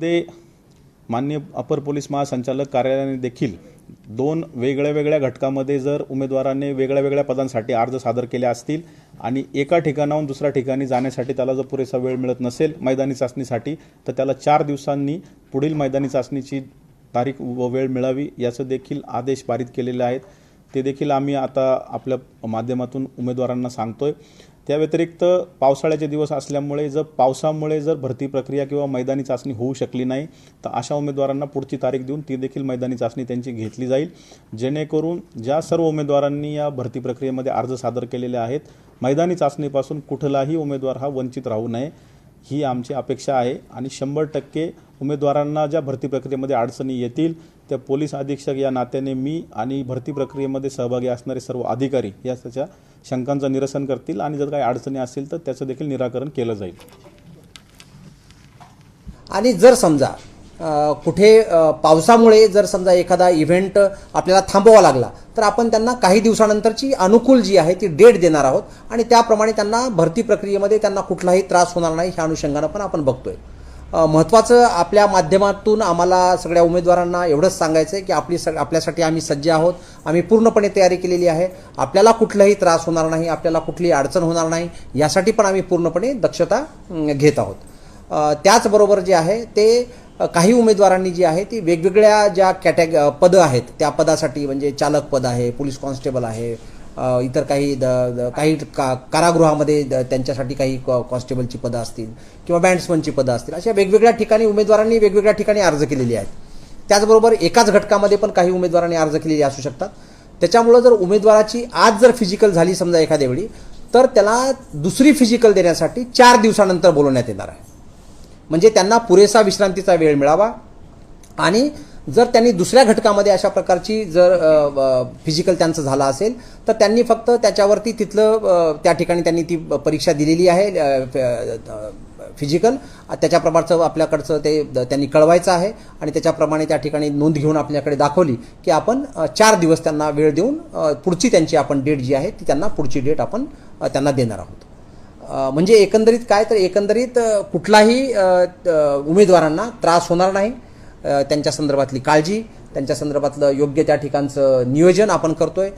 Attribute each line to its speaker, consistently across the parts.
Speaker 1: ते मान्य अपर पोलीस महासंचालक कार्यालयाने देखील दोन वेगळ्या वेगळ्या घटकामध्ये जर उमेदवाराने वेगळ्या वेगळ्या पदांसाठी अर्ज सादर केले असतील आणि एका ठिकाणाहून दुसऱ्या ठिकाणी जाण्यासाठी त्याला जर पुरेसा वेळ मिळत नसेल मैदानी चाचणीसाठी तर त्याला चार दिवसांनी पुढील मैदानी चाचणीची तारीख व वेळ मिळावी याचं देखील आदेश पारित केलेले आहेत. ते देखील आम्ही आता आपल्या माध्यमातून उमेदवारांना सांगतोय. त्या व्यतिरिक्त पावसाळ्याचे दिवस असल्यामुळे जर पावसामुळे जर भरती प्रक्रिया किंवा मैदानी चाचणी होऊ शकली नाही तर अशा उमेदवारांना पुढची तारीख देऊन ती देखील मैदानी चाचणी त्यांची घेतली जाईल. जेणेकरून ज्या सर्व उमेदवारांनी या भरती प्रक्रियेमध्ये अर्ज सादर केलेले आहेत मैदानी चाचणीपासून कुठलाही उमेदवार हा वंचित राहू नये. ही आमची अपेक्षा आहे आणि शंभर टक्के उमेदवारांना ज्या भरती प्रक्रियेमध्ये अडचणी येतील त्या पोलीस अधीक्षक या नात्याने मी आणि भरती प्रक्रियेमध्ये सहभागी असणारे सर्व अधिकारी या त्याच्या शंकांचं निरसन करतील आणि जर काही अडचणी असतील तर त्याचं देखील निराकरण केलं जाईल.
Speaker 2: आणि जर समजा कुठे पावसामुळे जर समजा एखादा इव्हेंट आपल्याला थांबवावा लागला तर आपण त्यांना काही दिवसानंतरची अनुकूल जी आहे ती डेट देणार आहोत आणि त्याप्रमाणे त्यांना भरती प्रक्रियेमध्ये त्यांना कुठलाही त्रास होणार नाही ह्या अनुषंगानं पण आपण बघतोय. महत्त्वाचं आपल्या माध्यमातून आम्हाला सगळ्या उमेदवारांना एवढंच सांगायचं आहे की आपली सग आपल्यासाठी आम्ही सज्ज आहोत आम्ही पूर्णपणे तयारी केलेली आहे. आपल्याला कुठलाही त्रास होणार नाही आपल्याला कुठली अडचण होणार नाही यासाठी पण आम्ही पूर्णपणे दक्षता घेत आहोत. त्याचबरोबर जे आहे ते काही उमेदवारांनी जी आहे ती वेगवेगळ्या ज्या कॅटॅग पदं आहेत त्या पदासाठी म्हणजे चालक पद आहे पोलीस कॉन्स्टेबल आहे इतर काही द द- काही का कारागृहामध्ये द- त्यांच्यासाठी काही कॉ- कॉन्स्टेबलची पदं असतील किंवा बँड्समनची पदं असतील अशा वेगवेगळ्या ठिकाणी उमेदवारांनी वेगवेगळ्या ठिकाणी अर्ज केलेले आहेत. त्याचबरोबर एकाच घटकामध्ये पण काही उमेदवारांनी अर्ज केलेले असू शकतात. त्याच्यामुळं जर उमेदवाराची आज जर फिजिकल झाली समजा एखाद्या वेळी तर त्याला दुसरी फिजिकल देण्यासाठी चार दिवसानंतर बोलवण्यात येणार आहे. म्हणजे त्यांना पुरेसा विश्रांतीचा वेळ मिळावा. आणि जर त्यांनी दुसऱ्या घटकामध्ये अशा प्रकारची जर फिजिकल त्यांचं झालं असेल तर त्यांनी फक्त त्याच्यावरती तिथलं त्या ठिकाणी त्यांनी ती परीक्षा दिलेली आहे फिजिकल त्याच्याप्रमाणचं आपल्याकडचं ते द- त्यांनी कळवायचं आहे. आणि त्याच्याप्रमाणे त्या ठिकाणी नोंद घेऊन आपल्याकडे दाखवली की आपण चार दिवस त्यांना वेळ देऊन पुढची त्यांची आपण डेट जी आहे ती त्यांना पुढची डेट आपण त्यांना देणार आहोत. म्हणजे एकंदरीत काय तर एकंदरीत कुठलाही उमेदवारांना त्रास होणार नाही. त्यांच्या संदर्भातली काळजी त्यांच्या संदर्भातलं योग्य त्या ठिकाणचं नियोजन आपण करतोय.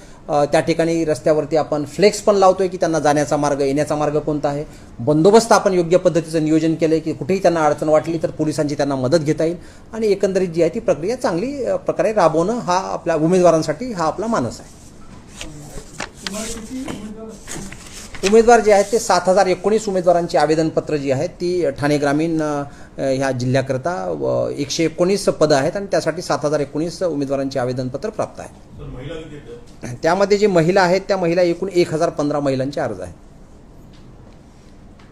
Speaker 2: त्या ठिकाणी रस्त्यावरती आपण फ्लेक्स पण लावतोय की त्यांना जाण्याचा मार्ग येण्याचा मार्ग कोणता आहे? बंदोबस्त आपण योग्य पद्धतीचं नियोजन केलं आहे की कुठेही त्यांना अडचण वाटली तर पोलिसांची त्यांना मदत घेता येईल. आणि एकंदरीत जी आहे ती प्रक्रिया चांगली प्रकारे राबवणं हा आपल्या उमेदवारांसाठी हा आपला मानस आहे. उमेदवार जे आहेत ते सात हजार एकोणीस उमेदवारांची आवेदनपत्र जी आहेत ती ठाणे ग्रामीण ह्या जिल्ह्याकरता व एकशे एकोणीस पदं आहेत आणि त्यासाठी सात हजार एकोणीस उमेदवारांची आवेदनपत्र प्राप्त आहे त्यामध्ये जे महिला आहेत त्या महिला एकूण एक हजार पंधरा महिलांचे अर्ज आहेत.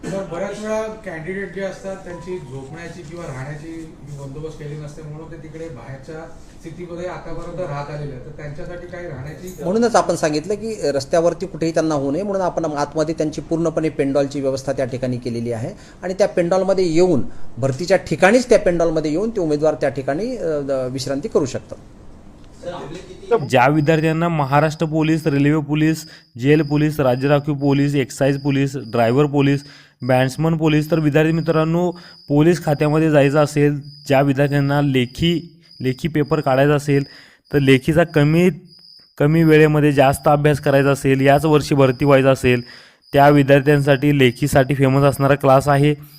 Speaker 3: बऱ्याच वेळा कॅन्डिडेट जे असतात त्यांची झोपण्याची किंवा राहण्याची बंदोबस्त केली नसते म्हणून ते तिकडे बाहेरच्या स्थितीमध्ये आतापर्यंत राहत आलेले तर त्यांच्यासाठी काही राहण्याची
Speaker 2: म्हणूनच आपण सांगितलं की रस्त्यावरती कुठेही त्यांना होऊ नये म्हणून आपण आतमध्ये त्यांची पूर्णपणे पेंडॉलची व्यवस्था त्या ठिकाणी केलेली आहे. आणि त्या पेंडॉलमध्ये येऊन भरतीच्या ठिकाणीच त्या पेंडॉलमध्ये येऊन ते उमेदवार त्या ठिकाणी विश्रांती करू शकतात.
Speaker 4: ज्या विद्यार्थ्यांना Maharashtra police railway police jail police राज्य राखीव police excise police driver police bandsman police. तर विद्यार्थी मित्रांनो पोलीस खात्यामध्ये जायचं असेल ज्या विद्यार्थ्यांना लेखी लेखी पेपर काढायचा असेल तर लेखीचा कमी कमी वेळेमध्ये जास्त अभ्यास करायचा असेल याच वर्षी भरती व्हायचं असेल त्या विद्यार्थ्यांसाठी लेखीसाठी फेमस असणारा क्लास आहे.